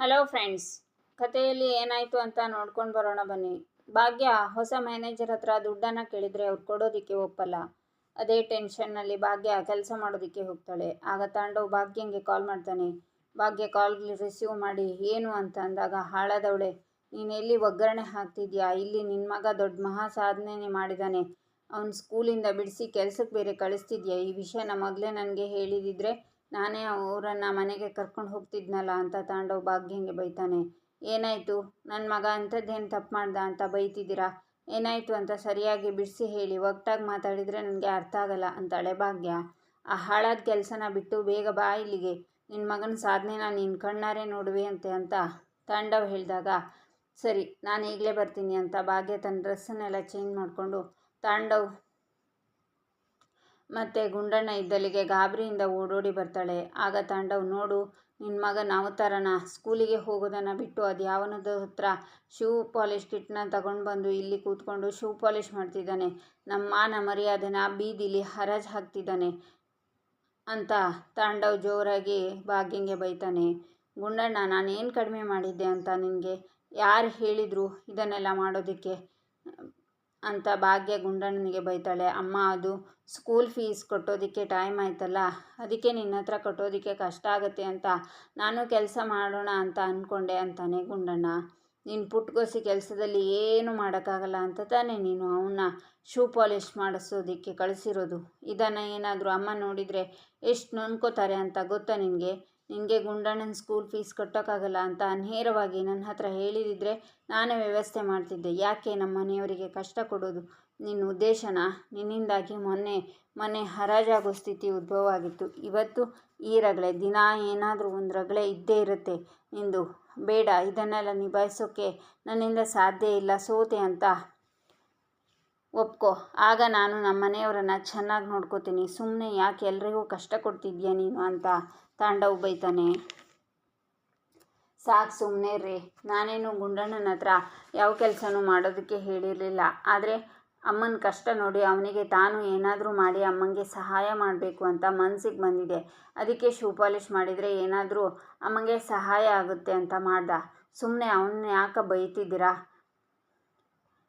Hello friends ಕಥೆಯಲ್ಲಿ ಏನಾಯಿತು ಅಂತ ನೋಡ್ಕೊಂಡು ಬರೋಣ ಬನ್ನಿ. ಭಾಗ್ಯ, ಹೊಸ ಮ್ಯಾನೇಜರ್ ಹತ್ರ ದುಡ್ಡನ್ನು ಕೇಳಿದರೆ ಅವ್ರು ಕೊಡೋದಕ್ಕೆ ಒಪ್ಪಲ್ಲ. ಅದೇ ಟೆನ್ಷನ್ನಲ್ಲಿ ಭಾಗ್ಯ ಕೆಲಸ ಮಾಡೋದಕ್ಕೆ ಹೋಗ್ತಾಳೆ. ಆಗ ತಾಂಡವ್ ಭಾಗ್ಯಂಗೆ ಕಾಲ್ ಮಾಡ್ತಾನೆ. ಭಾಗ್ಯ ಕಾಲ್ ರಿಸೀವ್ ಮಾಡಿ, ಏನು ಅಂತ? ಅಂದಾಗ, ಹಾಳಾದವಳೆ, ನೀನು ಎಲ್ಲಿ ಒಗ್ಗರಣೆ ಹಾಕ್ತಿದ್ಯಾ? ಇಲ್ಲಿ ನಿನ್ನ ಮಗ ದೊಡ್ಡ ಮಹಾ ಸಾಧನೆ ಮಾಡಿದಾನೆ. ಅವ್ನು ಸ್ಕೂಲಿಂದ ಬಿಡಿಸಿ ಕೆಲಸಕ್ಕೆ ಬೇರೆ ಕಳಿಸ್ತಿದ್ಯಾ? ಈ ವಿಷಯನ ಮೊದಲೇ ನನಗೆ ಹೇಳಿದಿದ್ರೆ ನಾನೇ ಅವರನ್ನು ಮನೆಗೆ ಕರ್ಕೊಂಡು ಹೋಗ್ತಿದ್ನಲ್ಲ ಅಂತ ತಾಂಡವ್ ಭಾಗ್ಯಂಗೆ ಬೈತಾನೆ. ಏನಾಯಿತು? ನನ್ನ ಮಗ ಅಂಥದ್ದೇನು ತಪ್ಪು ಮಾಡ್ದ ಅಂತ ಬೈತಿದ್ದೀರಾ? ಏನಾಯಿತು ಅಂತ ಸರಿಯಾಗಿ ಬಿಡಿಸಿ ಹೇಳಿ, ಒಟ್ಟಾಗಿ ಮಾತಾಡಿದರೆ ನನಗೆ ಅರ್ಥ ಆಗಲ್ಲ ಅಂತಾಳೆ ಭಾಗ್ಯ. ಆ ಹಾಳಾದ ಕೆಲಸನ ಬಿಟ್ಟು ಬೇಗ ಬಾ ಇಲ್ಲಿಗೆ. ನಿನ್ನ ಮಗನ ಸಾಧನೆನ ನಿನ್ನ ಕಣ್ಣಾರೆ ನೋಡುವೆ ಅಂತೆ ಅಂತ ತಾಂಡವ್ ಹೇಳಿದಾಗ, ಸರಿ, ನಾನು ಈಗಲೇ ಬರ್ತೀನಿ ಅಂತ ಭಾಗ್ಯ ತನ್ನ ಡ್ರೆಸ್ಸನ್ನೆಲ್ಲ ಚೇಂಜ್ ಮಾಡಿಕೊಂಡು, ತಾಂಡವ್ ಮತ್ತು ಗುಂಡಣ್ಣ ಇದ್ದಲ್ಲಿಗೆ ಗಾಬರಿಯಿಂದ ಓಡೋಡಿ ಬರ್ತಾಳೆ. ಆಗ ತಾಂಡವ್, ನೋಡು ನಿನ್ನ ಮಗನ ಅವತಾರನ ಸ್ಕೂಲಿಗೆ ಹೋಗೋದನ್ನು ಬಿಟ್ಟು ಅದು ಯಾವನದ ಹತ್ರ ಶೂ ಪಾಲಿಶ್ ಕಿಟ್ನ ತಗೊಂಡು ಬಂದು ಇಲ್ಲಿ ಕೂತ್ಕೊಂಡು ಶೂ ಪಾಲಿಶ್ ಮಾಡ್ತಿದ್ದಾನೆ. ನಮ್ಮ ಮಾನ ಮರ್ಯಾದೆನ ಬೀದಿಲಿ ಹರಾಜ್ ಹಾಕ್ತಿದ್ದಾನೆ ಅಂತ ತಾಂಡವ್ ಜೋರಾಗಿ ಬಾಗಿಂಗೆ ಬೈತಾನೆ. ಗುಂಡಣ್ಣ, ನಾನೇನು ಕಡಿಮೆ ಮಾಡಿದ್ದೆ ಅಂತ ನಿನಗೆ? ಯಾರು ಹೇಳಿದರು ಇದನ್ನೆಲ್ಲ ಮಾಡೋದಕ್ಕೆ? ಅಂತ ಭಾಗ್ಯ ಗುಂಡಣ್ಣನಿಗೆ ಬೈತಾಳೆ. ಅಮ್ಮ, ಅದು ಸ್ಕೂಲ್ ಫೀಸ್ ಕಟ್ಟೋದಕ್ಕೆ ಟೈಮ್ ಆಯ್ತಲ್ಲ? ಅದಕ್ಕೆ ನಿನ್ನ ಹತ್ರ ಕಟ್ಟೋದಕ್ಕೆ ಕಷ್ಟ ಆಗುತ್ತೆ ಅಂತ ನಾನು ಕೆಲಸ ಮಾಡೋಣ ಅಂತ ಅಂದ್ಕೊಂಡೆ ಅಂತಾನೆ ಗುಂಡಣ್ಣ. ನೀನು ಪುಟ್ಗೋಸಿ ಕೆಲಸದಲ್ಲಿ ಏನು ಮಾಡೋಕ್ಕಾಗಲ್ಲ ಅಂತ ತಾನೇ ನೀನು. ಅವನ್ನ ಶೂ ಪಾಲಿಷ್ ಮಾಡಿಸೋದಕ್ಕೆ ಕಳಿಸಿರೋದು. ಇದನ್ನು ಏನಾದರೂ ಅಮ್ಮ ನೋಡಿದರೆ ಎಷ್ಟು ನೊಂದ್ಕೋತಾರೆ ಅಂತ ಗೊತ್ತಾ ನಿನಗೆ? ನಿನಗೆ ಗುಂಡಣ್ಣನ ಸ್ಕೂಲ್ ಫೀಸ್ ಕಟ್ಟೋಕ್ಕಾಗಲ್ಲ ಅಂತ ನೇರವಾಗಿ ನನ್ನ ಹತ್ರ ಹೇಳಿದಿದ್ರೆ ನಾನೇ ವ್ಯವಸ್ಥೆ ಮಾಡ್ತಿದ್ದೆ. ಯಾಕೆ ನಮ್ಮ ಮನೆಯವರಿಗೆ ಕಷ್ಟ ಕೊಡೋದು? ನಿನ್ನ ಉದ್ದೇಶನ? ನಿನ್ನಿಂದಾಗಿ ಮೊನ್ನೆ ಮನೆ ಹರಾಜಾಗೋ ಸ್ಥಿತಿ ಉದ್ಭವ ಆಗಿತ್ತು ಇವತ್ತು ಈ ರಗಳೆ, ದಿನ ಏನಾದರೂ ಒಂದು ರಗಳೆ ಇದ್ದೇ ಇರುತ್ತೆ. ನಿಂದು ಬೇಡ, ಇದನ್ನೆಲ್ಲ ನಿಭಾಯಿಸೋಕ್ಕೆ ನನ್ನಿಂದ ಸಾಧ್ಯ ಇಲ್ಲ, ಸೋತೆ ಅಂತ ಒಪ್ಕೋ. ಆಗ ನಾನು ನಮ್ಮ ಮನೆಯವರನ್ನು ಚೆನ್ನಾಗಿ ನೋಡ್ಕೋತೀನಿ. ಸುಮ್ಮನೆ ಯಾಕೆ ಎಲ್ರಿಗೂ ಕಷ್ಟ ಕೊಡ್ತಿದ್ಯಾ ನೀನು ಅಂತ ತಾಂಡವ್ ಬೈತಾನೆ ಸಾಕು ಸುಮ್ಮನೆ ರೀ ನಾನೇನು ಗುಂಡಣ್ಣನ ಹತ್ರ ಯಾವ ಕೆಲಸನೂ ಮಾಡೋದಕ್ಕೆ ಹೇಳಿರಲಿಲ್ಲ. ಆದರೆ ಅಮ್ಮನ ಕಷ್ಟ ನೋಡಿ ಅವನಿಗೆ ತಾನು ಏನಾದರೂ ಮಾಡಿ ಅಮ್ಮನಿಗೆ ಸಹಾಯ ಮಾಡಬೇಕು ಅಂತ ಮನಸ್ಸಿಗೆ ಬಂದಿದೆ. ಅದಕ್ಕೆ ಶೂ ಪಾಲಿಶ್ ಮಾಡಿದರೆ ಏನಾದರೂ ಅಮ್ಮನಿಗೆ ಸಹಾಯ ಆಗುತ್ತೆ ಅಂತ ಮಾಡ್ದ. ಸುಮ್ಮನೆ ಅವನ್ನ ಯಾಕೆ ಬೈತಿದ್ದೀರಾ?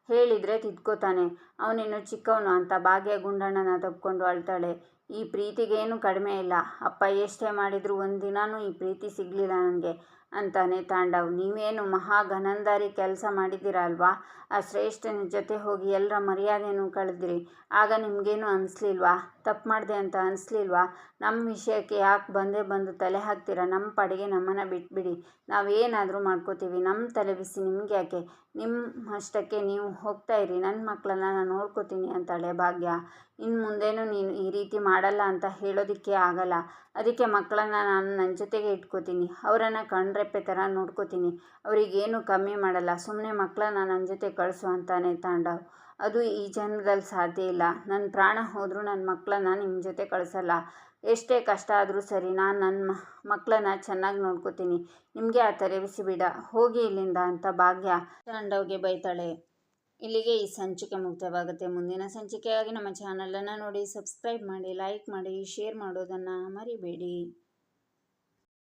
ಹೇಳಿದರೆ ತಿದ್ಕೋತಾನೆ. ಅವನಿನ್ನು ಚಿಕ್ಕವನು ಅಂತ ಭಾಗ್ಯ ಗುಂಡಣ್ಣನ ತಪ್ಕೊಂಡು ಅಳ್ತಾಳೆ. ಈ ಪ್ರೀತಿಗೇನು ಕಡಿಮೆ ಇಲ್ಲ. ಅಪ್ಪ ಎಷ್ಟೇ ಮಾಡಿದರೂ ಒಂದಿನಾನೂ ಈ ಪ್ರೀತಿ ಸಿಗಲಿಲ್ಲ ನನಗೆ ಅಂತಾನೆ ತಾಂಡವ್. ನೀವೇನು ಮಹಾ ಘನಂದಾರಿ ಕೆಲಸ ಮಾಡಿದ್ದೀರ ಅಲ್ವಾ ಆ ಶ್ರೇಷ್ಠನ ಜೊತೆ ಹೋಗಿ ಎಲ್ಲರ ಮರ್ಯಾದೆನೂ ಕಳೆದ್ರಿ. ಆಗ ನಿಮಗೇನು ಅನಿಸ್ಲಿಲ್ವಾ? ತಪ್ಪು ಮಾಡಿದೆ ಅಂತ ಅನಿಸ್ಲಿಲ್ವಾ? ನಮ್ಮ ವಿಷಯಕ್ಕೆ ಯಾಕೆ ಬಂದೇ ಬಂದು ತಲೆ ಹಾಕ್ತೀರಾ? ನಮ್ಮ ಪಾಡಿಗೆ ನಮ್ಮನ್ನು ಬಿಟ್ಬಿಡಿ. ನಾವೇನಾದರೂ ಮಾಡ್ಕೋತೀವಿ. ನಮ್ಮ ತಲೆ ಬಿಸಿ ನಿಮ್ಗೆ ಯಾಕೆ? ನಿಮ್ಮ ಅಷ್ಟಕ್ಕೆ ನೀವು ಹೋಗ್ತಾ ಇರಿ. ನನ್ನ ಮಕ್ಕಳನ್ನ ನಾನು ನೋಡ್ಕೋತೀನಿ ಅಂತಾಳೆ ಭಾಗ್ಯ. ಇನ್ನು ಮುಂದೇನು ನೀನು ಈ ರೀತಿ ಮಾಡಲ್ಲ ಅಂತ ಹೇಳೋದಕ್ಕೆ ಆಗಲ್ಲ. ಅದಕ್ಕೆ ಮಕ್ಕಳನ್ನ ನಾನು ನನ್ನ ಜೊತೆಗೆ ಇಟ್ಕೋತೀನಿ. ಅವರನ್ನು ಕಣ್ರೆಪ್ಪೆ ಥರ ನೋಡ್ಕೋತೀನಿ. ಅವರಿಗೇನು ಕಮ್ಮಿ ಮಾಡಲ್ಲ. ಸುಮ್ಮನೆ ಮಕ್ಕಳನ್ನ ನನ್ನ ಜೊತೆ ಕಳಿಸು ಅಂತಾನೆ ತಾಂಡವ್ ಅದು ಈ ಜನ್ಮದಲ್ಲಿ ಸಾಧ್ಯ ಇಲ್ಲ. ನನ್ನ ಪ್ರಾಣ ಹೋದರೂ ನನ್ನ ಮಕ್ಕಳನ್ನ ನಿಮ್ಮ ಜೊತೆ ಕಳಿಸಲ್ಲ. ಎಷ್ಟೇ ಕಷ್ಟ ಆದರೂ ಸರಿ, ನಾನು ನನ್ನ ಮಕ್ಕಳನ್ನ ಚೆನ್ನಾಗಿ ನೋಡ್ಕೋತೀನಿ. ನಿಮಗೆ ಆ ಥರ ಬಿಡ. ಹೋಗಿ ಇಲ್ಲಿಂದ ಅಂತ ಭಾಗ್ಯ ತಾಂಡವ್ಗೆ ಬೈತಾಳೆ. ಇಲ್ಲಿಗೆ ಈ ಸಂಚಿಕೆ ಮುಕ್ತವಾಗುತ್ತೆ. ಮುಂದಿನ ಸಂಚಿಕೆಯಾಗಿ ನಮ್ಮ ಚಾನಲನ್ನು ನೋಡಿ, ಸಬ್ಸ್ಕ್ರೈಬ್ ಮಾಡಿ, ಲೈಕ್ ಮಾಡಿ, ಶೇರ್ ಮಾಡೋದನ್ನು ಮರಿಬೇಡಿ.